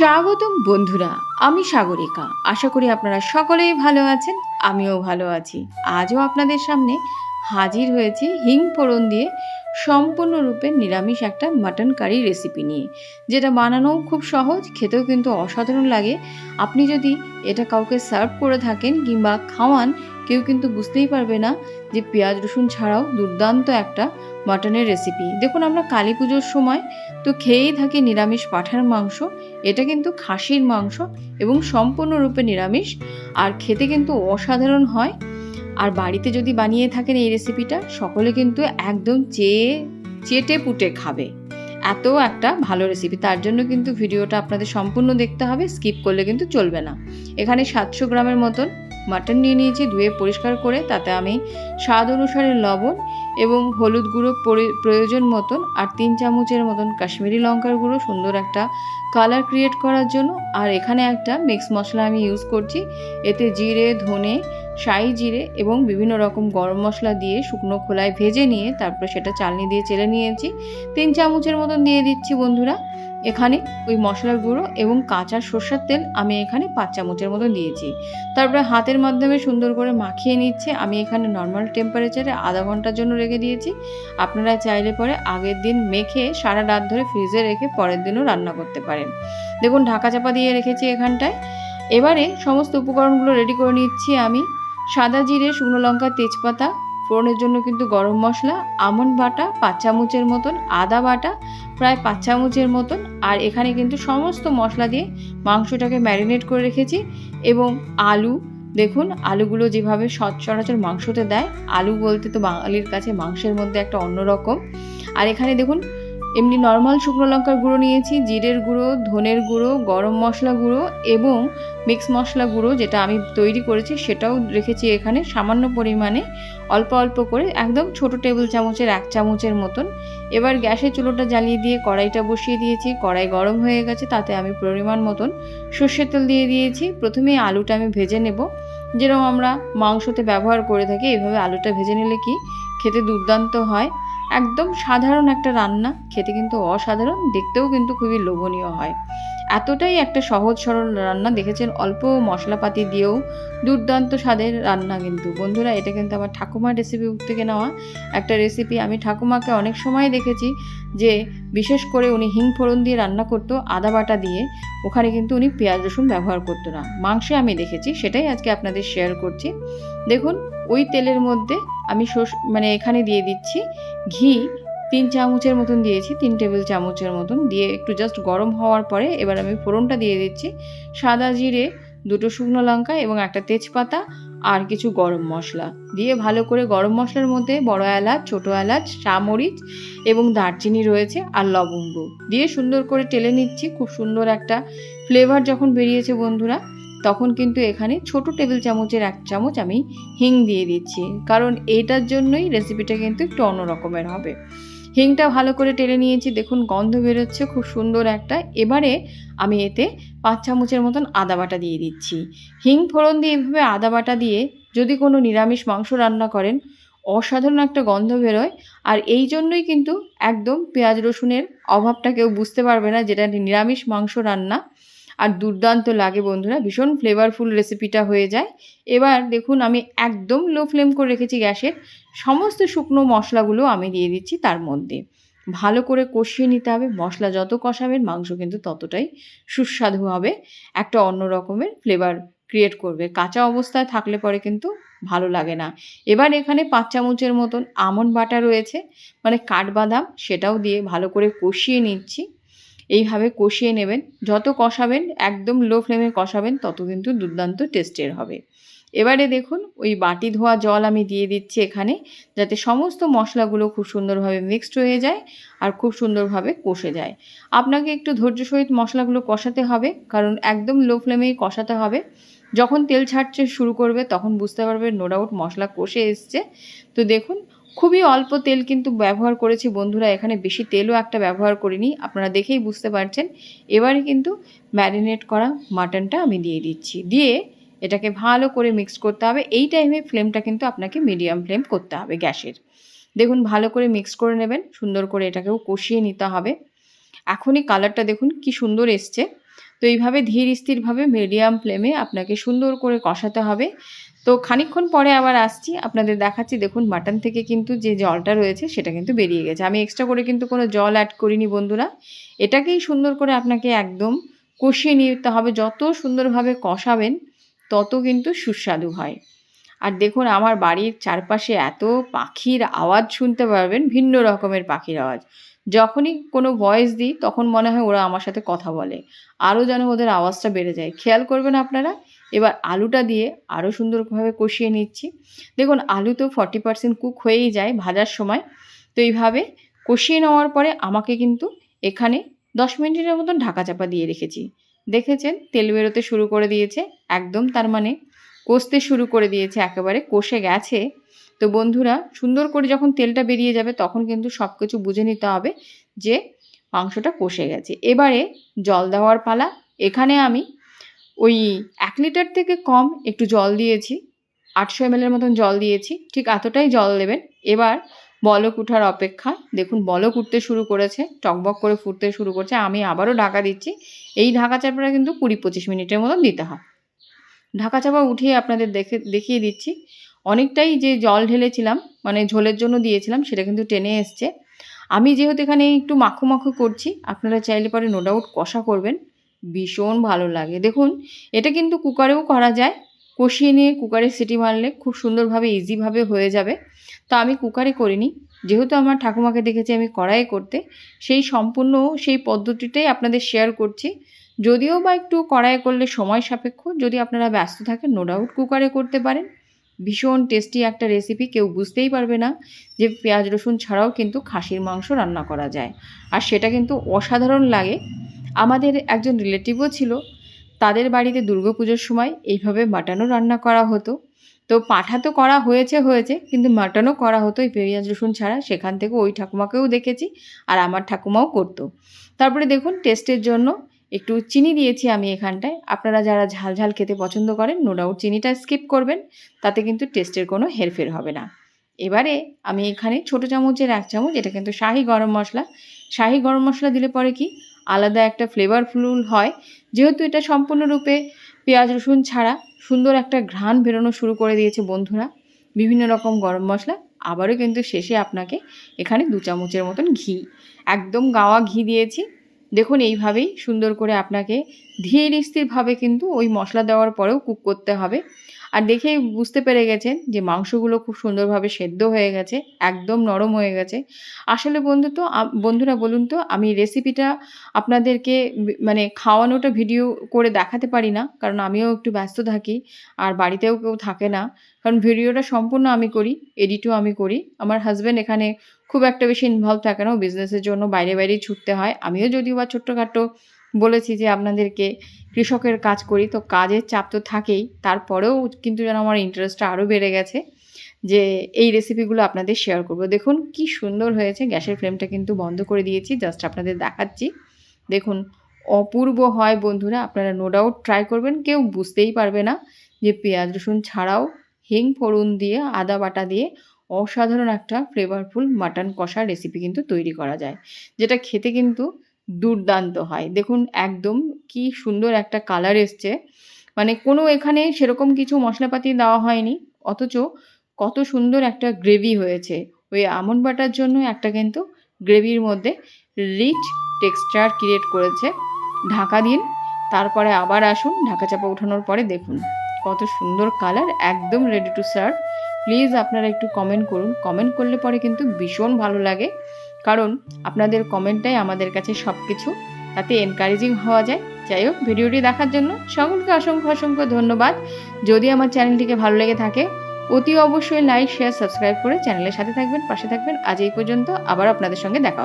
স্বাগতম বন্ধুরা, আমি সাগরিকা। আশা করি আপনারা সকলেই ভালো আছেন, আমিও ভালো আছি। আজও আপনাদের সামনে হাজির হয়েছি হিং ফোড়ন দিয়ে সম্পূর্ণরূপে নিরামিষ একটা মাটন কারি রেসিপি নিয়ে, যেটা বানানোও খুব সহজ, খেতেও কিন্তু অসাধারণ লাগে। আপনি যদি এটা কাউকে সার্ভ করে থাকেন কিংবা খাওয়ান, কেউ কিন্তু বুঝতেই পারবে না যে পেঁয়াজ রসুন ছাড়াও দুর্দান্ত একটা মাটনের রেসিপি দেখুন, আমরা কালী পুজোর সময় তো খেয়েই থাকি নিরামিষ পাঠার মাংস। এটা কিন্তু খাসির মাংস এবং সম্পূর্ণরূপে নিরামিষ। আর খেতে কিন্তু অসাধারণ হয়। আর বাড়িতে যদি বানিয়ে থাকেন এই রেসিপিটা সকলে কিন্তু একদম চেয়ে, চেটে পুটে খাবে। এত একটা ভালো রেসিপি তার জন্য কিন্তু ভিডিওটা আপনাদের সম্পূর্ণ দেখতে হবে। স্কিপ করলে কিন্তু চলবে না। এখানে সাতশো গ্রামের মতন মাটন নিয়ে নিয়েছি, ধুয়ে পরিষ্কার করে। তাতে আমি স্বাদ অনুসারে লবণ এবং হলুদ গুঁড়ো পরি- প্রয়োজন মতন আর তিন চামচের মতন কাশ্মীরি লঙ্কার গুঁড়ো সুন্দর একটা কালার ক্রিয়েট করার জন্য। আর এখানে একটা মিক্স মশলা আমি ইউজ করছি। এতে জিরে, ধনে শাহি জিরে এবং বিভিন্ন রকম গরম মশলা দিয়ে শুকনো খোলায় ভেজে নিয়ে তারপরে সেটা চালনি দিয়ে চেলে নিয়েছি। তিন চামচের মতন দিয়ে দিচ্ছি বন্ধুরা। এখানে ওই মশলার গুঁড়ো এবং কাঁচা সর্ষের তেল আমি এখানে পাঁচ চামচের মতন দিয়েছি। তারপরে হাতের মাধ্যমে সুন্দর করে মাখিয়ে নিচ্ছে। আমি এখানে নর্মাল টেম্পারেচারে আধা ঘণ্টার জন্য রেখে দিয়েছি। আপনারা চাইলে পরে আগের দিন মেখে সারা রাত ধরে ফ্রিজে রেখে পরের দিনও রান্না করতে পারেন। দেখুন, ঢাকা চাপা দিয়ে রেখেছি এখানটায়। এবারে সমস্ত উপকরণগুলো রেডি করে নিচ্ছি আমি। সাদা জিরে, শুকনো লঙ্কা, তেজপাতা, ফোড়নের জন্য কিন্তু গরম মশলা আমন্ড বাটা, পাঁচ চামচের মতন আদা বাটা, প্রায় পাঁচ চামচের মতন। আর এখানে কিন্তু সমস্ত মশলা দিয়ে মাংসটাকে ম্যারিনেট করে রেখেছি এবং আলু, দেখুন আলুগুলো যেভাবে সচরাচর মাংসতে দেয়, আলু বলতে তো বাঙালির কাছে মাংসের মধ্যে একটা অন্যরকম। আর এখানে দেখুন এমনি নর্মাল শুকনো লঙ্কার গুঁড়ো নিয়েছি, জিরের গুঁড়ো, ধনের গুঁড়ো, গরম মশলা গুঁড়ো এবং মিক্স মশলা গুঁড়ো যেটা আমি তৈরি করেছি সেটাও রেখেছি এখানে সামান্য পরিমাণে, অল্প অল্প করে একদম ছোট টেবিল চামচের, এক চামচের মতন। এবার গ্যাসের চুলোটা জ্বালিয়ে দিয়ে কড়াইটা বসিয়ে দিয়েছি, কড়াই গরম হয়ে গেছে তাতে আমি পরিমাণ মতন সর্ষের তেল দিয়ে দিয়েছি। প্রথমে আলুটা আমি ভেজে নেব। যেরকম আমরা মাংসতে ব্যবহার করে থাকি এইভাবে আলুটা ভেজে নিলে কি খেতে দুর্দান্ত হয়। একদম সাধারণ একটা রান্না। খেতে কিন্তু অসাধারণ, দেখতেও কিন্তু খুবই লোভনীয় হয়। এতটাই একটা সহজ সরল রান্না দেখেছেন অল্প মশলাপাতি দিয়েও দুর্দান্ত স্বাদের রান্না কিন্তু। বন্ধুরা, এটা কিন্তু আমার ঠাকুমার রেসিপি থেকে নেওয়া একটা রেসিপি আমি ঠাকুমাকে অনেক সময় দেখেছি যে বিশেষ করে উনি হিং ফোড়ন দিয়ে রান্না করতো, আদা বাটা দিয়ে। ওখানে কিন্তু উনি পেঁয়াজ রসুন ব্যবহার করতো না। মাংসে আমি দেখেছি, সেটাই আজকে আপনাদের শেয়ার করছি। দেখুন ওই তেলের মধ্যে আমি সর্ষ মানে এখানে দিয়ে দিচ্ছি ঘি, তিন চামচের মতন দিয়েছি, তিন টেবিল চামচের মতন দিয়ে একটু জাস্ট গরম হওয়ার পরে এবার আমি ফোড়নটা দিয়ে দিচ্ছি। সাদা জিরে, দুটো শুকনো লঙ্কা এবং একটা তেজপাতা আর কিছু গরম মশলা দিয়ে ভালো করে গরম মশলার মধ্যে বড় এলাচ, ছোটো এলাচ, চামরিচ এবং দারচিনি রয়েছে আর লবঙ্গ দিয়ে সুন্দর করে টেলে নিচ্ছি। খুব সুন্দর একটা ফ্লেভার যখন বেরিয়েছে বন্ধুরা। তখন কিন্তু এখানে ছোট টেবিল চামচের এক চামচ আমি হিং দিয়ে দিচ্ছি। কারণ এইটার জন্যই রেসিপিটা কিন্তু একটু অন্য রকমের হবে। হিংটা ভালো করে টেলে নিয়েছি, দেখুন গন্ধ বেরোচ্ছে, খুব সুন্দর একটা। এবারে আমি এতে পাঁচ চামচের মতন আদা বাটা দিয়ে দিচ্ছি। হিং ফোড়ন দিয়ে এভাবে আদা বাটা দিয়ে যদি কোনো নিরামিষ মাংস রান্না করেন, অসাধারণ একটা গন্ধ বেরোয়। আর এই জন্যই কিন্তু একদম পেঁয়াজ রসুনের অভাবটা কেউ বুঝতে পারবে না, যেটা নিরামিষ মাংস রান্না আর দুর্দান্ত লাগে বন্ধুরা, ভীষণ ফ্লেভারফুল রেসিপিটা হয়ে যায়। এবার দেখুন, আমি একদম লো ফ্লেম করে রেখেছি গ্যাসের। সমস্ত শুকনো মশলাগুলো আমি দিয়ে দিচ্ছি তার মধ্যে। ভালো করে কষিয়ে নিতে হবে। মশলা যত কষাবেন, মাংস কিন্তু ততটাই সুস্বাদু হবে। একটা অন্য রকমের ফ্লেভার ক্রিয়েট করবে। কাঁচা অবস্থায় থাকলে পরে কিন্তু ভালো লাগে না। এবার এখানে পাঁচ চামচের মতন আমন্ড বাটা রয়েছে। মানে কাঠবাদাম, সেটাও দিয়ে ভালো করে কষিয়ে নিচ্ছি। এইভাবে কষিয়ে নেবেন। যত কষাবেন, একদম লো ফ্লেমে কষাবেন, তত কিন্তু দুর্দান্ত টেস্টের হবে। এবারে দেখুন, ওই বাটি ধোয়া জল আমি দিয়ে দিচ্ছি এখানে, যাতে সমস্ত মশলাগুলো খুব সুন্দরভাবে মিক্সড হয়ে যায় আর খুব সুন্দরভাবে কষে যায়। আপনাকে একটু ধৈর্য সহিত মশলাগুলো কষাতে হবে, কারণ একদম লো ফ্লেমেই কষাতে হবে। যখন তেল ছাড়তে শুরু করবে, তখন বুঝতে পারবে নো ডাউট মশলা কষে এসছে। তো দেখুন খুবই অল্প তেল কিন্তু ব্যবহার করেছি বন্ধুরা, এখানে বেশি তেলও একটা ব্যবহার করিনি, আপনারা দেখেই বুঝতে পারছেন। এবারে কিন্তু ম্যারিনেট করা মাটনটা আমি দিয়ে দিচ্ছি। দিয়ে এটাকে ভালো করে মিক্স করতে হবে, এই টাইমে ফ্লেমটা কিন্তু আপনাকে মিডিয়াম ফ্লেম করতে হবে গ্যাসের। দেখুন, ভালো করে মিক্স করে নেবেন, সুন্দর করে এটাকেও কষিয়ে নিতে হবে। এখনই কালারটা দেখুন কি সুন্দর এসছে। তো এইভাবে ধীর স্থিরভাবে মিডিয়াম ফ্লেমে আপনাকে সুন্দর করে কষাতে হবে। তো খানিকক্ষণ পরে আবার আসছি, আপনাদের দেখাচ্ছি। দেখুন মাটন থেকে কিন্তু যে জলটা রয়েছে, সেটা কিন্তু বেরিয়ে গেছে। আমি এক্সট্রা করে কিন্তু কোনো জল অ্যাড করিনি, বন্ধুরা। এটাকেই সুন্দর করে আপনাকে একদম কষিয়ে নিতে হবে। যত সুন্দরভাবে কষাবেন, তত কিন্তু সুস্বাদু হয়। আর দেখুন, আমার বাড়ির চারপাশে এত পাখির আওয়াজ শুনতে পারবেন, ভিন্ন রকমের পাখির আওয়াজ। যখনই কোনো ভয়েস দিই, তখন মনে হয় ওরা আমার সাথে কথা বলে। আরও যেন ওদের আওয়াজটা বেড়ে যায়। খেয়াল করবেন আপনারা এবার আলুটা দিয়ে আরও সুন্দরভাবে কষিয়ে নিচ্ছি। দেখুন, আলু তো ফর্টি পার্সেন্ট কুক হয়েই যায় ভাজার সময়। তো এইভাবে কষিয়ে নেওয়ার পরে আমাকে কিন্তু এখানে দশ মিনিটের মতন ঢাকা চাপা দিয়ে রেখেছি। দেখেছেন? তেল বেরোতে শুরু করে দিয়েছে। একদম তার মানে কষতে শুরু করে দিয়েছে, একেবারে কষে গেছে। তো বন্ধুরা, সুন্দর করে যখন তেলটা বেরিয়ে যাবে তখন কিন্তু সব কিছু বুঝে নিতে হবে যে মাংসটা কষে গেছে। এবারে জল দেওয়ার পালা। এখানে আমি ওই এক লিটার থেকে কম একটু জল দিয়েছি, আটশো এমএলের মতন জল দিয়েছি, ঠিক এতটাই জল দেবেন। এবার বলক উঠার অপেক্ষা, দেখুন বলক উঠতে শুরু করেছে, টকবক করে ফুটতে শুরু করছে, আমি আবারও ঢাকা দিচ্ছি। এই ঢাকা চাপাটা কিন্তু কুড়ি পঁচিশ মিনিটের মতন দিতে হয়। ঢাকা চাপা উঠিয়ে আপনাদের দেখে, দেখিয়ে দিচ্ছি। অনেকটাই যে জল ঢেলেছিলাম মানে ঝোলের জন্য দিয়েছিলাম, সেটা কিন্তু টেনে এসছে। আমি যেহেতু এখানে একটু মাখো মাখো করছি, আপনারা চাইলে পরে নো ডাউট কষা করবেন। ভীষণ ভালো লাগে। দেখুন, এটা কিন্তু কুকারেও করা যায়। কষিয়ে নিয়ে কুকারে সিটি মারলে খুব সুন্দরভাবে ইজিভাবে হয়ে যাবে। তা আমি কুকারে করিনি। যেহেতু আমার ঠাকুমাকে দেখেছি আমি কড়াই করতে, সেই সম্পূর্ণ সেই পদ্ধতিটাই আপনাদের শেয়ার করছি। যদিও বা একটু কড়াইয়ে করলে সময় সাপেক্ষ, যদি আপনারা ব্যস্ত থাকেন নো ডাউট কুকারে করতে পারেন। ভীষণ টেস্টি একটা রেসিপি কেউ বুঝতেই পারবে না যে পেঁয়াজ রসুন ছাড়াও কিন্তু খাসির মাংস রান্না করা যায়। আর সেটা কিন্তু অসাধারণ লাগে। আমাদের একজন রিলেটিভও ছিল। তাদের বাড়িতে দুর্গাপুজোর সময় এইভাবে মাটনও রান্না করা হতো। তো পাঠা তো করা হয়েছে হয়েছে, কিন্তু মাটনও করা হতো এই পেঁয়াজ, রসুন ছাড়া। সেখান থেকে ওই ঠাকুমাকেও দেখেছি আর আমার ঠাকুমাও করতো। তারপরে দেখুন, টেস্টের জন্য একটু চিনি দিয়েছি আমি এখানটায়। আপনারা যারা ঝাল ঝাল খেতে পছন্দ করেন নো ডাউট চিনিটা স্কিপ করবেন, তাতে কিন্তু টেস্টের কোনো হেরফের হবে না। এবারে আমি এখানে ছোটো চামচের এক চামচ, এটা কিন্তু শাহি গরম মশলা। শাহি গরম মশলা দিলে পরে কি? আলাদা একটা ফ্লেভারফুল হয়। যেহেতু এটা সম্পূর্ণরূপে পেঁয়াজ, রসুন ছাড়া সুন্দর একটা ঘ্রাণ বেরোনো শুরু করে দিয়েছে বন্ধুরা। বিভিন্ন রকম গরম মশলা, আবারও কিন্তু শেষে আপনাকে এখানে দু চামচের মতন ঘি। একদম গাওয়া ঘি দিয়েছি। দেখুন, এইভাবেই সুন্দর করে আপনাকে ধীর স্থিরভাবে কিন্তু ওই মশলা দেওয়ার পরেও কুক করতে হবে। আর দেখেই বুঝতে পেরে গেছেন যে মাংসগুলো খুব সুন্দরভাবে সেদ্ধ হয়ে গেছে, একদম নরম হয়ে গেছে। আসলে বন্ধু তো বন্ধুরা বলুন তো, আমি রেসিপিটা আপনাদেরকে মানে খাওয়ানোটা ভিডিও করে দেখাতে পারি না, কারণ আমিও একটু ব্যস্ত থাকি আর বাড়িতেও কেউ থাকে না। কারণ ভিডিওটা সম্পূর্ণ আমি করি এডিটও আমি করি। আমার হাজব্যান্ড এখানে খুব একটা বেশি ইনভলভ থাকে না বিজনেসের জন্য বাইরে বাইরেই ছুটতে হয়। আমিও যদিও বা ছোট্টখাটো বলেছি যে আপনাদেরকে কৃষকের কাজ করি, তো কাজের চাপ তো থাকেই। তারপরেও কিন্তু যেন আমার ইন্টারেস্টটা আরও বেড়ে গেছে যে এই রেসিপিগুলো আপনাদের শেয়ার করব। দেখুন কি সুন্দর হয়েছে, গ্যাসের ফ্লেমটা কিন্তু বন্ধ করে দিয়েছি জাস্ট আপনাদের দেখাচ্ছি। দেখুন, অপূর্ব হয় বন্ধুরা, আপনারা নো ডাউট ট্রাই করবেন, কেউ বুঝতেই পারবে না যে পেঁয়াজ, রসুন ছাড়াও হিং ফোড়ন দিয়ে, আদা বাটা দিয়ে অসাধারণ একটা ফ্লেভারফুল মাটন কষা রেসিপি কিন্তু তৈরি করা যায়, যেটা খেতে কিন্তু দুর্দান্ত হয়। দেখুন, একদম কি সুন্দর একটা কালার এসছে। মানে কোনো এখানে সেরকম কিছু মশলাপাতি দেওয়া হয়নি, অথচ কত সুন্দর একটা গ্রেভি হয়েছে। ওই আমন বাটার জন্য একটা কিন্তু গ্রেভির মধ্যে রিচ টেক্সচার ক্রিয়েট করেছে। ঢাকা দিন, তারপরে আবার আসুন ঢাকা চাপা ওঠানোর পরে দেখুন। কত সুন্দর কালার একদম রেডি টু সার্ভ প্লিজ আপনারা একটু কমেন্ট করুন। কমেন্ট করলে পরে কিন্তু ভীষণ ভালো লাগে। কারণ আপনাদের কমেন্টটাই আমাদের কাছে সব কিছু তাতে এনকারেজিং হওয়া যায়। যাই হোক, ভিডিওটি দেখার জন্য সকলকে অসংখ্য অসংখ্য ধন্যবাদ। যদি আমার চ্যানেলটিকে ভালো লেগে থাকে, অতি অবশ্যই লাইক শেয়ার সাবস্ক্রাইব করে চ্যানেলের সাথে থাকবেন, পাশে থাকবেন। আজ এই পর্যন্ত আবার আপনাদের সঙ্গে দেখা